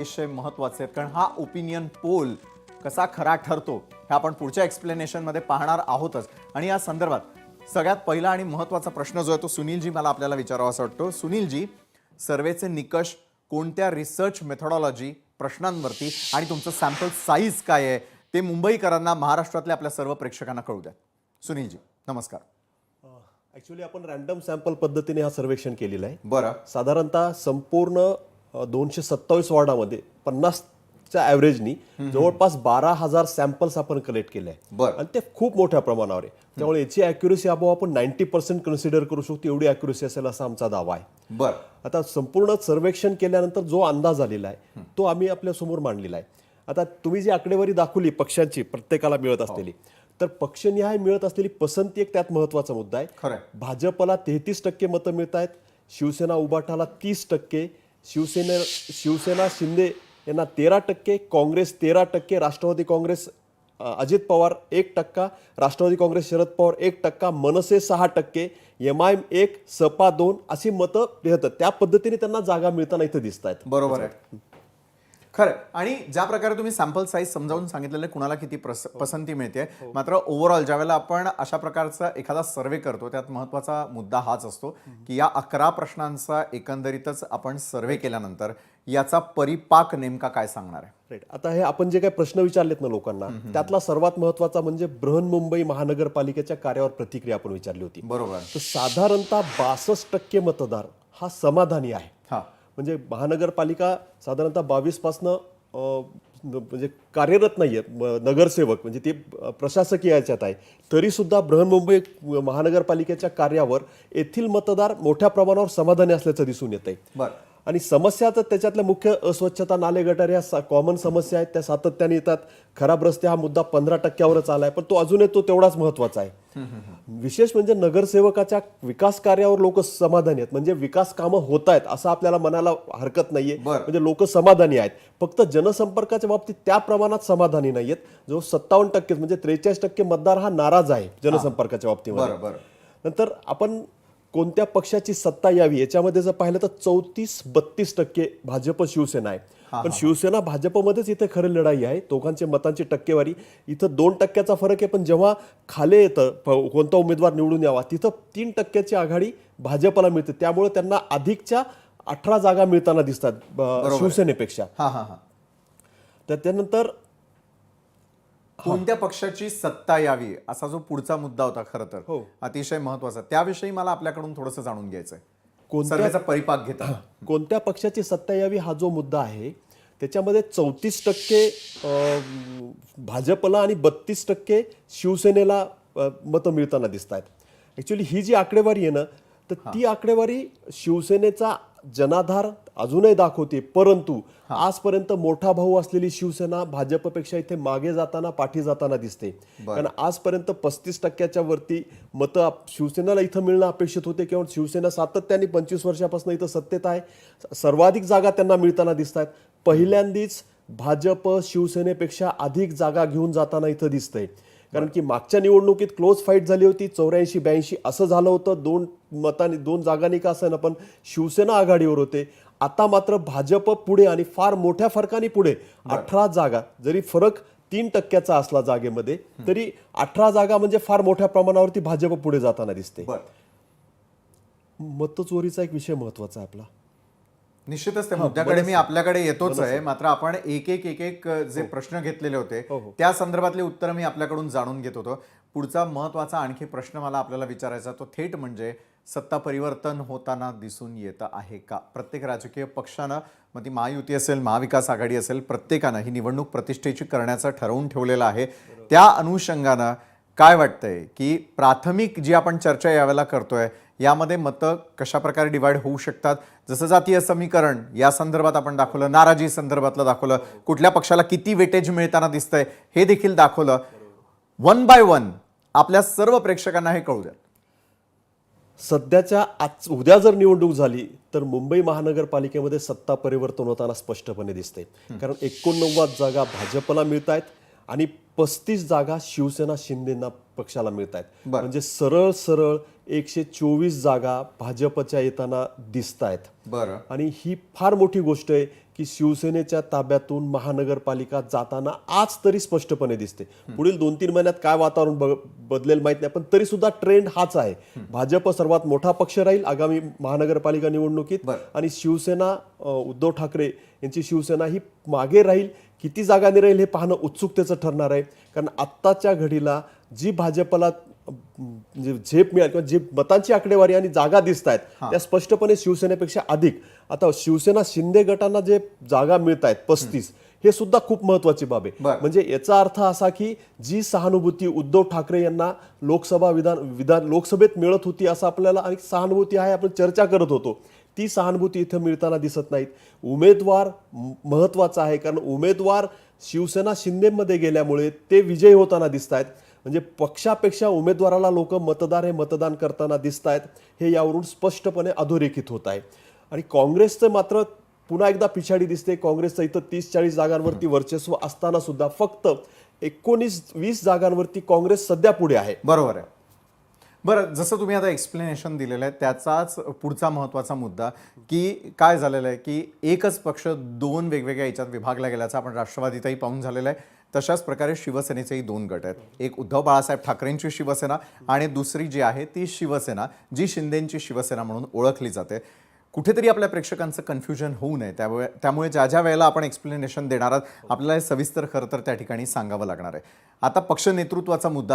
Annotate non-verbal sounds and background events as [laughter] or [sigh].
विषय महत्त्वाचे आहेत. कारण हा ओपिनियन पोल कसा खरा ठरतो हे आपण पुढच्या एक्सप्लेनेशनमध्ये पाहणार आहोतच. आणि या संदर्भात सगळ्यात पहिला आणि महत्त्वाचा प्रश्न जो आहे तो सुनीलजी मला आपल्याला विचारावा असं वाटतो. सुनीलजी सर्वेचे निकष कोणत्या रिसर्च मेथॉडॉलॉजी प्रश्नांवरती आणि तुमचं सॅम्पल साईज काय आहे ते मुंबईकरांना महाराष्ट्रातल्या आपल्या सर्व प्रेक्षकांना कळू द्या. सुनीलजी नमस्कार. ऍक्च्युली आपण रॅन्डम सॅम्पल पद्धतीने हा सर्वेक्षण केलेलं आहे. बरं. साधारणतः संपूर्ण दोनशे सत्तावीस वॉर्डामध्ये पन्नासच्या ॲव्हरेजनी जवळपास बारा हजार सॅम्पल्स आपण कलेक्ट केले आहे बरं. आणि ते खूप मोठ्या प्रमाणावर आहे. त्यामुळे याची अॅक्युरेसी अबाव आपण नाईन्टी पर्सेंट कन्सिडर करू शकतो एवढी अॅक्युरेसी असेल असा आमचा दावा आहे. बरं. आता संपूर्ण सर्वेक्षण केल्यानंतर जो अंदाज आलेला आहे तो आम्ही आपल्यासमोर मांडलेला आहे. आता तुम्ही जी आकडेवारी दाखवली पक्षांची प्रत्येकाला मिळत असलेली तर पक्षनिहाय मिळत असलेली पसंती एक त्यात महत्त्वाचा मुद्दा आहे. भाजपला तेहतीस टक्के मतं मिळत आहेत शिवसेना उबाटाला तीस टक्के शिवसेने शिवसेना शिंदे यांना तेरा टक्के काँग्रेस तेरा टक्के राष्ट्रवादी काँग्रेस अजित पवार एक टक्का राष्ट्रवादी काँग्रेस शरद पवार एक टक्का मनसे सहा टक्के एम आय एम एक सपा दोन अशी मतं देतात त्या पद्धतीने त्यांना जागा मिळताना इथं दिसत आहेत बरोबर आहे. खरं आणि ज्या प्रकारे तुम्ही सॅम्पल साईज समजावून सांगितलेलं कुणाला किती प्रस- पसंती मिळते मात्र ओव्हरऑल ज्यावेळेला आपण अशा प्रकारचा एखादा सर्वे करतो त्यात महत्त्वाचा मुद्दा हाच असतो की या अकरा प्रश्नांचा एकंदरीतच आपण सर्वे केल्यानंतर याचा परिपाक नेमका काय सांगणार आहे? राईट आता हे आपण जे काही प्रश्न विचारलेत ना लोकांना त्यातला सर्वात महत्त्वाचा म्हणजे बृहन्मुंबई महानगरपालिकेच्या कार्यावर प्रतिक्रिया आपण विचारली होती. बरोबर. तर साधारणतः बासष्ट टक्के मतदार हा समाधानी आहे. हा. म्हणजे महानगरपालिका साधारणतः बावीसपासनं म्हणजे कार्यरत नाही आहेत नगरसेवक म्हणजे ते प्रशासकीय याच्यात आहे. तरीसुद्धा बृहन्मुंबई महानगरपालिकेच्या कार्यावर येथील मतदार मोठ्या प्रमाणावर समाधानी असल्याचं दिसून येत आहे बरं. आणि समस्या तर त्याच्यातल्या मुख्य अस्वच्छता नाले गटार या कॉमन समस्या आहेत त्या सातत्याने येतात. खराब रस्ते हा मुद्दा पंधरा टक्क्यावरच आलाय पण तो अजूनही तो तेवढाच महत्त्वाचा आहे. विशेष म्हणजे नगरसेवकाच्या विकास कार्यावर लोक समाधानी आहेत. म्हणजे विकास कामं होत आहेत असं आपल्याला मनाला हरकत नाहीये. म्हणजे लोक समाधानी आहेत. फक्त जनसंपर्काच्या बाबतीत त्या प्रमाणात समाधानी नाहीयेत. जो सत्तावन्न टक्के म्हणजे त्रेचाळीस टक्के मतदार हा नाराज आहे जनसंपर्काच्या बाबतीमध्ये. नंतर आपण कोणत्या पक्षाची सत्ता यावी याच्यामध्ये जर पाहिलं तर चौतीस बत्तीस टक्के भाजप शिवसेना आहे. पण शिवसेना भाजपमध्येच इथे खरी लढाई आहे. दोघांचे मतांची टक्केवारी. इथं दोन टक्क्याचा फरक आहे पण जेव्हा खाले येतं कोणता उमेदवार निवडून यावा तिथं तीन टक्क्याची आघाडी भाजपला मिळते. त्यामुळे त्यांना अधिकच्या अठरा जागा मिळताना दिसतात शिवसेनेपेक्षा. हा हा हा. तर त्यानंतर कोणत्या पक्षाची सत्ता यावी असा जो पुढचा मुद्दा होता खरं तर हो. अतिशय महत्त्वाचा. त्याविषयी मला आपल्याकडून थोडंसं जाणून घ्यायचं आहे कोणत्या- सर्वेचा परिपाक घेता [clears throat] कोणत्या पक्षाची सत्ता यावी हा जो मुद्दा आहे त्याच्यामध्ये चौतीस टक्के अं, भाजपला आणि बत्तीस टक्के शिवसेनेला अं, मतं मिळताना दिसत आहेत ॲक्च्युली ही जी आकडेवारी आहे ना तर ती आकडेवारी शिवसेनेचा जनाधार अजूनही दाखवते परंतु आजपर्यंत मोठा भाऊ असलेली शिवसेना भाजपपेक्षा इथे मागे जाताना पाठी जाताना दिसते. कारण आजपर्यंत पस्तीस टक्क्याच्या वरती मतं शिवसेनेला इथं मिळणं अपेक्षित होते किंवा शिवसेना सातत्याने पंचवीस वर्षापासून इथं सत्तेत आहे. सर्वाधिक जागा त्यांना मिळताना दिसत आहेत पहिल्यांदीच भाजप शिवसेनेपेक्षा अधिक जागा घेऊन जाताना इथं दिसतंय. कारण की मागच्या निवडणुकीत क्लोज फाईट झाली होती चौऱ्याऐंशी ब्याऐंशी असं झालं होतं. दोन मतांनी दोन जागांनी का असं पण शिवसेना आघाडीवर होते. आता मात्र भाजप पुढे आणि फार मोठ्या फरकाने पुढे. अठरा जागा जरी फरक तीन टक्क्याचा असला जागेमध्ये तरी अठरा जागा म्हणजे फार मोठ्या प्रमाणावरती भाजप पुढे जाताना दिसते. मतचोरीचा एक विषय महत्त्वाचा आहे आपला. निश्चितच त्या मुद्द्याकडे मी आपल्याकडे येतोच आहे. मात्र आपण एक एक एक एक जे प्रश्न घेतलेले होते त्या संदर्भातले उत्तर मी आपल्याकडून जाणून घेत होतो. पुढचा महत्त्वाचा आणखी प्रश्न मला आपल्याला विचारायचा तो थेट म्हणजे सत्ता परिवर्तन होताना दिसून येत आहे का? प्रत्येक राजकीय पक्षानं मग ती महायुती असेल महाविकास आघाडी असेल प्रत्येकानं ही निवडणूक प्रतिष्ठेची करण्याचं ठरवून ठेवलेलं आहे. त्या अनुषंगानं काय वाटतंय की प्राथमिक जी आपण चर्चा यावेळेला करतोय यामध्ये मतं कशा प्रकारे डिवाइड होऊ शकतात? जसं जातीय समीकरण या संदर्भात आपण दाखवलं नाराजी संदर्भातलं दाखवलं. कुठल्या पक्षाला किती वेटेज मिळताना दिसतंय हे देखील दाखवलं. वन बाय वन आपल्या सर्व प्रेक्षकांना हे कळू द्या. सध्याच्या आज उद्या जर निवडणूक झाली तर मुंबई महानगरपालिकेमध्ये सत्ता परिवर्तन होताना स्पष्टपणे दिसते. कारण एकोणनव्वद जागा भाजपला मिळत आहेत आणि पस्तीस जागा शिवसेना शिंदेना पक्षाला मिळत आहेत म्हणजे सरळ सरळ एकशे चोवीस जागा भाजपच्या येताना दिसत आहेत बरं. आणि ही फार मोठी गोष्ट आहे की शिवसेनेच्या ताब्यातून महानगरपालिका जाताना आज तरी स्पष्टपणे दिसते. पुढील दोन तीन महिन्यात काय वातावरण ब- बदलेल माहीत नाही पण तरी सुद्धा ट्रेंड हाच आहे. भाजप सर्वात मोठा पक्ष राहील आगामी महानगरपालिका निवडणुकीत. आणि शिवसेना उद्धव ठाकरे यांची शिवसेना ही मागे राहील. किती जागांनी राहील हे पाहणं उत्सुकतेचं ठरणार आहे. कारण आत्ताच्या घडीला जी भाजपला झेप मिळाल किंवा जे मतांची आकडेवारी आणि जागा दिसत आहेत त्या स्पष्टपणे शिवसेनेपेक्षा अधिक. आता शिवसेना शिंदे गटांना जे जागा मिळत आहेत पस्तीस हे सुद्धा खूप महत्वाची बाब आहे. म्हणजे याचा अर्थ असा की जी सहानुभूती उद्धव ठाकरे यांना लोकसभा विधान विधान लोकसभेत मिळत होती असं आपल्याला एक सहानुभूती आहे आपण चर्चा करत होतो ती सहानुभूती इथं मिळताना दिसत नाहीत. उमेदवार महत्त्वाचा आहे कारण उमेदवार शिवसेना शिंदेमध्ये गेल्यामुळे ते विजयी होताना दिसत आहेत म्हणजे पक्षापेक्षा उमेदवाराला लोक मतदार हे मतदान करताना दिसत आहेत हे यावरून स्पष्टपणे अधोरेखित होत आहे आणि काँग्रेसचं मात्र पुन्हा एकदा पिछाडी दिसते. काँग्रेसचं इथं तीस चाळीस जागांवरती वर्चस्व असताना सुद्धा फक्त एकोणीस वीस जागांवरती काँग्रेस सध्या पुढे आहे. बरोबर आहे. बरं जसं तुम्ही आता एक्सप्लेनेशन दिलेलं आहे त्याचाच पुढचा महत्त्वाचा मुद्दा की काय झालेलं आहे की एकच पक्ष दोन वेगवेगळ्या याच्यात विभागला गेल्याचं आपण राष्ट्रवादीतही पाहून झालेलं आहे. तशाच प्रकारे शिवसेनेचेही दोन गट आहेत. एक उद्धव बाळासाहेब ठाकरेंची शिवसेना आणि दुसरी जी आहे ती शिवसेना जी शिंदेंची शिवसेना म्हणून ओळखली जाते. कुठेतरी आपल्या प्रेक्षकांचं कन्फ्युजन होऊ नये. त्यामुळे त्यामुळे ज्या ज्या वेळेला आपण एक्सप्लेनेशन देणार आहात आपल्याला हे सविस्तर खरं तर त्या ठिकाणी सांगावं लागणार आहे. आता पक्ष नेतृत्वाचा मुद्दा